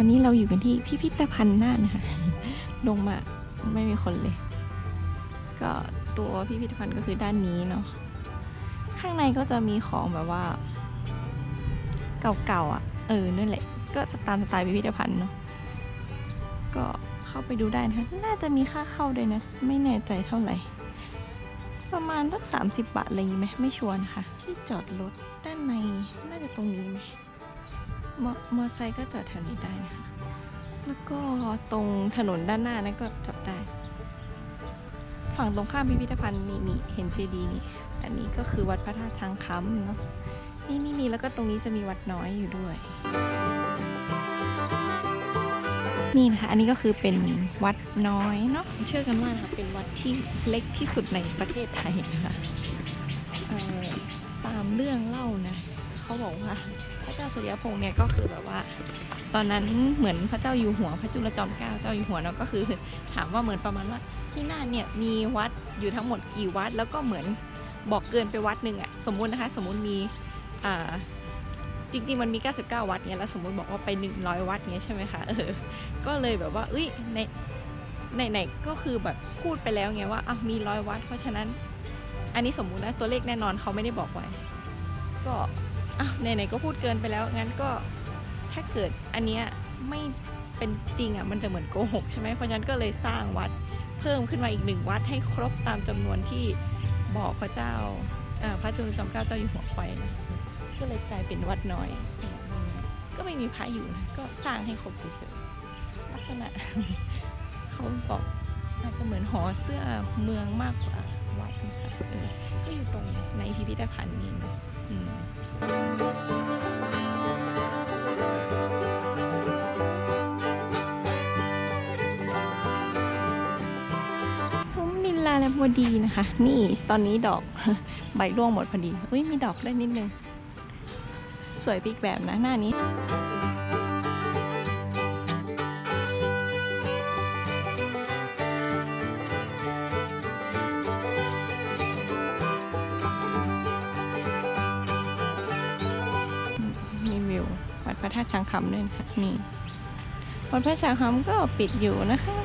อนนี้เราอยู่กันที่พิพิธภัณฑ์น่านนะคะลงมาไม่มีคนเลย ก็ตัวพิพิธภัณฑ์ก็คือด้านนี้เนาะข้างในก็จะมีของแบบว่า เก่าๆอะ เออนั่นแหละ ก็ตามสไตล์พิพิธภัณฑ์เนาะก็เข้าไปดูได้นะคะน่าจะมีค่าเข้าด้วยนะ ไม่แน่ใจเท่าไหร่ ประมาณสักสามสิบบาทอะไรอย่างงี้ไหมไม่ชัวร์นะคะที่จอดรถด้านในน่าจะตรงนี้ไหม มอมอไซค์ก็จอดแถวนี้ได้นะคะ แล้วก็ตรงถนนด้านหน้านั้นก็จอดได้ ฝั่งตรงข้ามพิพิธภัณฑ์นี่นี่เห็นเจดีย์นี่ อันนี้ก็คือวัดพระธาตุช้างคำเนาะ นี่นี่นี่แล้วก็ตรงนี้จะมีวัดน้อยอยู่ด้วย นี่นะคะ อันนี้ก็คือเป็นวัดน้อยเนาะ เชื่อกันว่านะคะเป็นวัดที่เล็กที่สุดในประเทศไทยนะคะเอ่อตามเรื่องเล่านะ เขาบอกว่าพระเจ้าสุริยพงษ์เนี่ยก็คือแบบว่า ตอนนั้นเหมือนพระเจ้าอยู่หัวพระจุลจอมเกล้าเจ้าอยู่หัวเนาะก็คือ ถามว่าเหมือนประมาณว่าที่น่านเนี่ยมีวัดอยู่ทั้งหมดกี่วัด แล้วก็เหมือนบอกเกินไปวัดหนึ่งอะสมมุตินะคะ สมมุติมีอ่าจริงๆมันมี 99 วัดเนี่ยแล้วสมมุติบอกว่าไป 100 วัดเนี่ยใช่ไหมคะเออก็เลยแบบว่าเอ้ยในในไหนก็คือแบบพูดไปแล้วไงว่าอ้าวมีร้อยวัด เพราะฉะนั้น อันนี้สมมุตินะตัวเลขแน่นอนเขาไม่ได้บอกไว้ ก็ อ้าวไหนๆก็พูดเกินไปแล้วงั้นก็ถ้าเกิดอันเนี้ยไม่เป็นจริงอะมันจะเหมือนโกหกใช่ไหมเพราะฉะนั้นก็เลยสร้างวัดเพิ่มขึ้นมาอีกหนึ่งวัดให้ครบตามจำนวนที่บอกพระเจ้าพระจุลจอมเกล้าเจ้าอยู่หัวไฟนะก็เลยกลายเป็นวัดน้อย ก็ไม่มีพระอยู่นะก็สร้างให้ครบเฉยๆลักษณะเขาบอกอาจจะเหมือนหอเสื้อเมืองมากกว่าวัดนะคะก็อยู่ตรงในพิพิธภัณฑ์นี้นะ ลลาและบดีนะคะ นี่ตอนนี้ดอกใบร่วงหมดพอดี อุ้ยมีดอกได้นิดนึง สวยปีกแบบนะหน้านี้ ระธาตุช้างคำด้วยนะคะนี่วัดพระช้างคำก็ปิดอยู่นะคะ